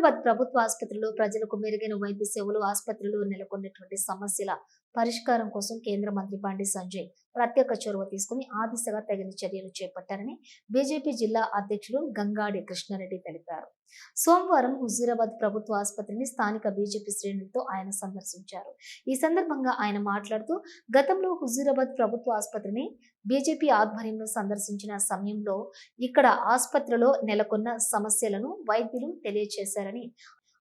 హైదరాబాద్ ప్రభుత్వ ఆసుపత్రిలో ప్రజలకు మెరుగైన వైద్య సేవలు ఆసుపత్రిలో నెలకొన్నటువంటి సమస్యల పరిష్కారం కోసం కేంద్ర మంత్రి బండి సంజయ్ ప్రత్యేక చొరవ తీసుకుని ఆ దిశగా తగిన చర్యలు చేపట్టారని బీజేపీ జిల్లా అధ్యక్షుడు గంగాడి కృష్ణారెడ్డి తెలిపారు. సోమవారం హుజూరాబాద్ ప్రభుత్వ ఆసుపత్రిని స్థానిక బీజేపీ శ్రేణులతో ఆయన సందర్శించారు. ఈ సందర్భంగా ఆయన మాట్లాడుతూ గతంలో హుజూరాబాద్ ప్రభుత్వ ఆసుపత్రిని బీజేపీ ఆధ్వర్యంలో సందర్శించిన సమయంలో ఇక్కడ ఆసుపత్రిలో నెలకొన్న సమస్యలను వైద్యులు తెలియజేశారని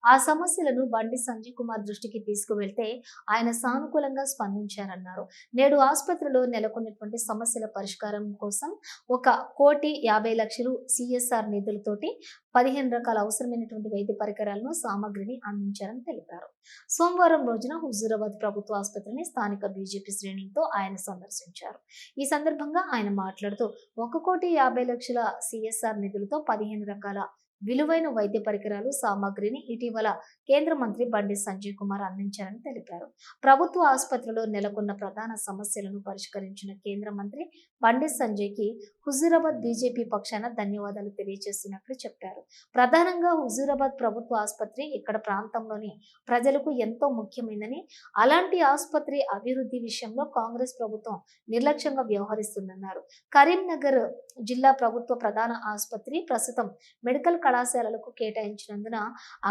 ఆ సమస్యలను బండి సంజయ్ కుమార్ దృష్టికి తీసుకువెళ్తే ఆయన సానుకూలంగా స్పందించారన్నారు. నేడు ఆసుపత్రిలో నెలకొన్నటువంటి సమస్యల పరిష్కారం కోసం ఒక కోటి యాభై లక్షలు సిఎస్ఆర్ నిధులతోటి పదిహేను రకాల అవసరమైనటువంటి వైద్య పరికరాలను సామగ్రిని అందించారని తెలిపారు. సోమవారం రోజున హుజూరాబాద్ ప్రభుత్వ ఆసుపత్రిని స్థానిక బీజేపీ శ్రేణులతో ఆయన సందర్శించారు. ఈ సందర్భంగా ఆయన మాట్లాడుతూ ఒక కోటి యాభై లక్షల సిఎస్ఆర్ నిధులతో పదిహేను రకాల విలువైన వైద్య పరికరాలు సామాగ్రిని ఇటీవల కేంద్ర మంత్రి బండి సంజయ్ కుమార్ అందించారని తెలిపారు. ప్రభుత్వ ఆసుపత్రిలో నెలకొన్న ప్రధాన సమస్యలను పరిష్కరించిన కేంద్ర మంత్రి బండి సంజయ్కి హుజూరాబాద్ బీజేపీ పక్షాన ధన్యవాదాలు తెలియజేస్తున్నట్లు చెప్పారు. ప్రధానంగా హుజూరాబాద్ ప్రభుత్వ ఆసుపత్రి ఇక్కడ ప్రాంతంలోని ప్రజలకు ఎంతో ముఖ్యమైనదని అలాంటి ఆసుపత్రి అభివృద్ధి విషయంలో కాంగ్రెస్ ప్రభుత్వం నిర్లక్ష్యంగా వ్యవహరిస్తుందన్నారు. కరీంనగర్ జిల్లా ప్రభుత్వ ప్రధాన ఆసుపత్రి ప్రస్తుతం మెడికల్ కళాశాలలకు కేటాయించినందున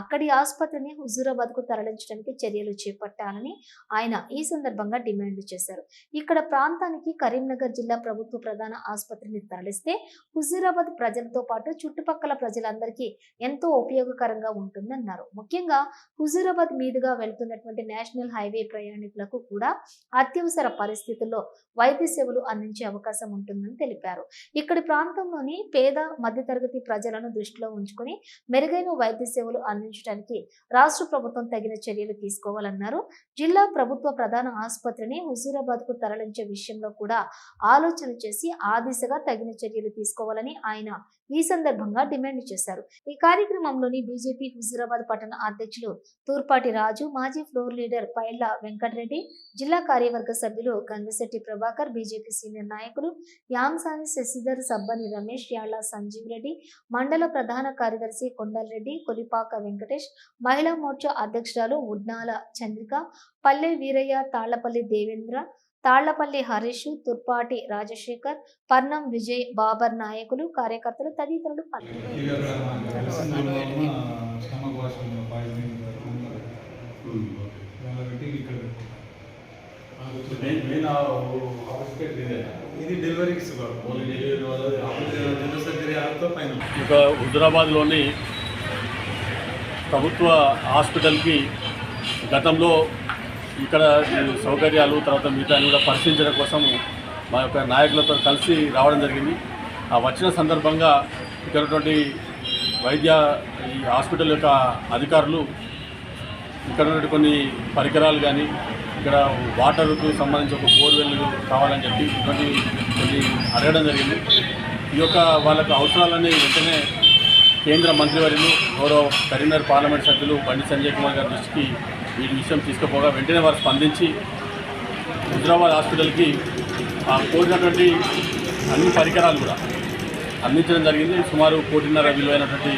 అక్కడి ఆసుపత్రిని హుజూరాబాద్కు తరలించడానికి చర్యలు చేపట్టాలని ఆయన ఈ సందర్భంగా డిమాండ్ చేశారు. ఇక్కడ ప్రాంతానికి కరీంనగర్ జిల్లా ప్రభుత్వ ప్రధాన ఆసుపత్రిని తరలిస్తే హుజూరాబాద్ ప్రజలతో పాటు చుట్టుపక్కల ప్రజలందరికీ ఎంతో ఉపయోగకరంగా ఉంటుందన్నారు. ముఖ్యంగా హుజూరాబాద్ మీదుగా వెళ్తున్నటువంటి నేషనల్ హైవే ప్రయాణికులకు కూడా అత్యవసర పరిస్థితుల్లో వైద్య సేవలు అందించే అవకాశం ఉంటుందని తెలిపారు. ఇక్కడి ప్రాంతంలోని పేద మధ్యతరగతి ప్రజలను దృష్టిలో ఉంచుకొని మెరుగైన వైద్య సేవలు అందించడానికి రాష్ట్ర ప్రభుత్వం తగిన చర్యలు తీసుకోవాలన్నారు. జిల్లా ప్రభుత్వ ప్రధాన ఆసుపత్రిని హుజూరాబాద్కు తరలించే విషయంలో కూడా ఆలోచన చేసి ఆ దిశగా తగిన చర్యలు తీసుకోవాలని ఆయన ఈ సందర్భంగా డిమాండ్ చేశారు. ఈ కార్యక్రమంలోని బీజేపీ హుజూరాబాద్ పట్టణ అధ్యక్షులు తూర్పాటి రాజు మాజీ ఫ్లోర్ లీడర్ పైళ్ళ వెంకటరెడ్డి జిల్లా కార్యవర్గ సభ్యులు గంగశెట్టి ప్రభాకర్ బీజేపీ సీనియర్ నాయకులు యాంసాని శశిధర్ సబ్బని రమేష్ యాళ్ళ సంజీవ్ రెడ్డి మండల ప్రధాన కార్యదర్శి కొండలరెడ్డి కొలిపాక వెంకటేష్ మహిళా మోర్చా అధ్యక్షురాలు ఉడ్నాల చంద్రిక పల్లె వీరయ్య తాళ్ళపల్లి దేవేంద్ర తాళ్ళపల్లి హరీష్ తుర్పాటి రాజశేఖర్ పర్ణం విజయ్ బాబర్ నాయకులు కార్యకర్తలు తదితరులు ఇక హుజురాబాద్లోని ప్రభుత్వ హాస్పిటల్కి గతంలో ఇక్కడ సౌకర్యాలు తర్వాత మిగతా కూడా పరిశీలించడం కోసం మా యొక్క నాయకులతో కలిసి రావడం జరిగింది. ఆ వచ్చిన సందర్భంగా ఇక్కడటువంటి వైద్య ఈ హాస్పిటల్ యొక్క అధికారులు ఇక్కడ కొన్ని పరికరాలు కానీ ఇక్కడ వాటర్కు సంబంధించి ఒక బోర్వెల్ కావాలని చెప్పి ఇటువంటి కొన్ని అడగడం జరిగింది. ఈ యొక్క వాళ్ళకు అవసరాలన్నీ వెంటనే కేంద్ర మంత్రివర్యులు గౌరవ కరీంనగర్ పార్లమెంట్ సభ్యులు బండి సంజయ్ కుమార్ గారి దృష్టికి వీటి విషయం తీసుకుపోగా వెంటనే వారు స్పందించి హైదరాబాద్ హాస్పిటల్కి ఆ కోరినటువంటి అన్ని పరికరాలు కూడా అందించడం జరిగింది. సుమారు కోటిన్నర విలువైనటువంటి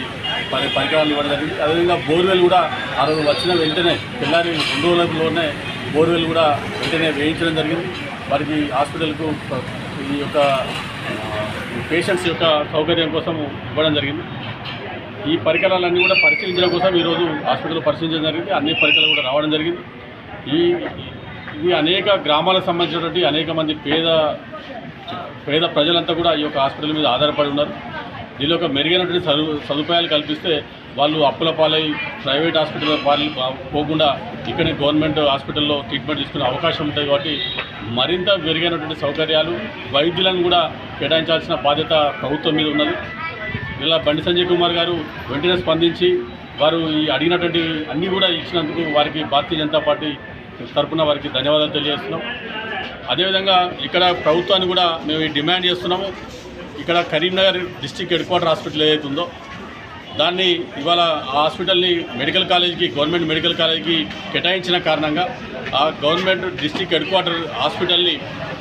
పరి పరికరాలు ఇవ్వడం జరిగింది. అదేవిధంగా బోర్వెల్ కూడా ఆ రోజు వచ్చిన వెంటనే పిల్లారి రెండు రోజులలోనే బోర్వెల్ కూడా వెంటనే వేయించడం జరిగింది. వారికి హాస్పిటల్కు ఈ యొక్క పేషెంట్స్ యొక్క సౌకర్యం కోసం ఇవ్వడం జరిగింది. ఈ పరికరాలన్నీ కూడా పరిశీలించడం కోసం ఈరోజు హాస్పిటల్ పరిశీలించడం జరిగింది. అన్ని పరికరాలు కూడా రావడం జరిగింది. ఈ ఇది అనేక గ్రామాలకు సంబంధించినటువంటి అనేక మంది పేద పేద ప్రజలంతా కూడా ఈ యొక్క హాస్పిటల్ మీద ఆధారపడి ఉన్నారు. దీనిలో ఒక మెరుగైనటువంటి సదు సదుపాయాలు కల్పిస్తే వాళ్ళు అప్పుల పాలై ప్రైవేట్ హాస్పిటల్ పాలు పోకుండా ఇక్కడే గవర్నమెంట్ హాస్పిటల్లో ట్రీట్మెంట్ తీసుకునే అవకాశం ఉంటుంది కాబట్టి మరింత మెరుగైనటువంటి సౌకర్యాలు వైద్యులను కూడా కేటాయించాల్సిన బాధ్యత ప్రభుత్వం మీద ఉన్నది. ఇలా బండి సంజయ్ కుమార్ గారు వెంటనే స్పందించి వారు ఈ అడిగినటువంటి అన్నీ కూడా ఇచ్చినందుకు వారికి భారతీయ జనతా పార్టీ తరఫున వారికి ధన్యవాదాలు తెలియజేస్తున్నాం. అదేవిధంగా ఇక్కడ ప్రభుత్వాన్ని కూడా మేము డిమాండ్ చేస్తున్నాము. ఇక్కడ Karimnagar district head quarter hospital ఏదైతే ఉందో దాన్ని ఇవాళ ఆ హాస్పిటల్ని మెడికల్ కాలేజీకి గవర్నమెంట్ మెడికల్ కాలేజీకి కేటాయించిన కారణంగా ఆ గవర్నమెంట్ డిస్టిక్ హెడ్ క్వార్టర్ హాస్పిటల్ని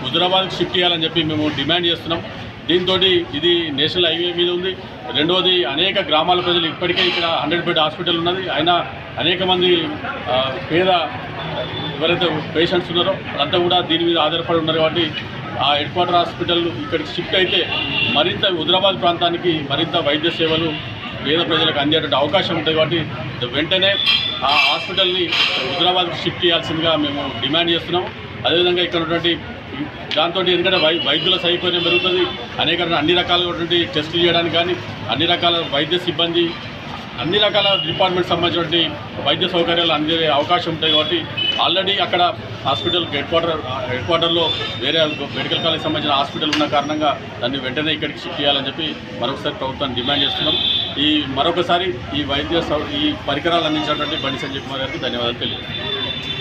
హుజరాబాద్కి షిఫ్ట్ చేయాలని చెప్పి మేము డిమాండ్ చేస్తున్నాం. దీంతో ఇది నేషనల్ హైవే మీద ఉంది. రెండవది అనేక గ్రామాల ప్రజలు ఇప్పటికే ఇక్కడ హండ్రెడ్ బెడ్ హాస్పిటల్ ఉన్నది. అయినా అనేక మంది పేద ఎవరైతే పేషెంట్స్ ఉన్నారో వాళ్ళంతా కూడా దీని మీద ఆధారపడి ఉన్నారు కాబట్టి ఆ హెడ్ క్వార్టర్ హాస్పిటల్ ఇక్కడికి షిఫ్ట్ అయితే మరింత హుదరాబాద్ ప్రాంతానికి మరింత వైద్య సేవలు పేద ప్రజలకు అందేటువంటి అవకాశం ఉంటుంది కాబట్టి వెంటనే ఆ హాస్పిటల్ని హుదరాబాద్కి షిఫ్ట్ చేయాల్సిందిగా మేము డిమాండ్ చేస్తున్నాం అదేవిధంగా ఇక్కడ ఉన్నటువంటి దాంతో ఎందుకంటే వై వైద్యుల సౌకర్యం పెరుగుతుంది. అనేక అన్ని రకాలైనటువంటి టెస్టులు చేయడానికి కానీ అన్ని రకాల వైద్య సిబ్బంది అన్ని రకాల డిపార్ట్మెంట్ సంబంధించినటువంటి వైద్య సౌకర్యాలు అందే అవకాశం ఉంటాయి కాబట్టి ఆల్రెడీ అక్కడ హాస్పిటల్ హెడ్ క్వార్టర్ హెడ్ క్వార్టర్లో వేరే మెడికల్ కాలేజ్ సంబంధించిన హాస్పిటల్ ఉన్న కారణంగా దాన్ని వెంటనే ఇక్కడికి షిఫ్ట్ చేయాలని చెప్పి మరొకసారి ప్రభుత్వాన్ని డిమాండ్ చేస్తున్నాం. ఈ మరొకసారి ఈ వైద్య సౌ ఈ పరికరాలు అందించినటువంటి బండి సంజయ్ కుమార్ గారికి ధన్యవాదాలు తెలియజేస్తున్నాం.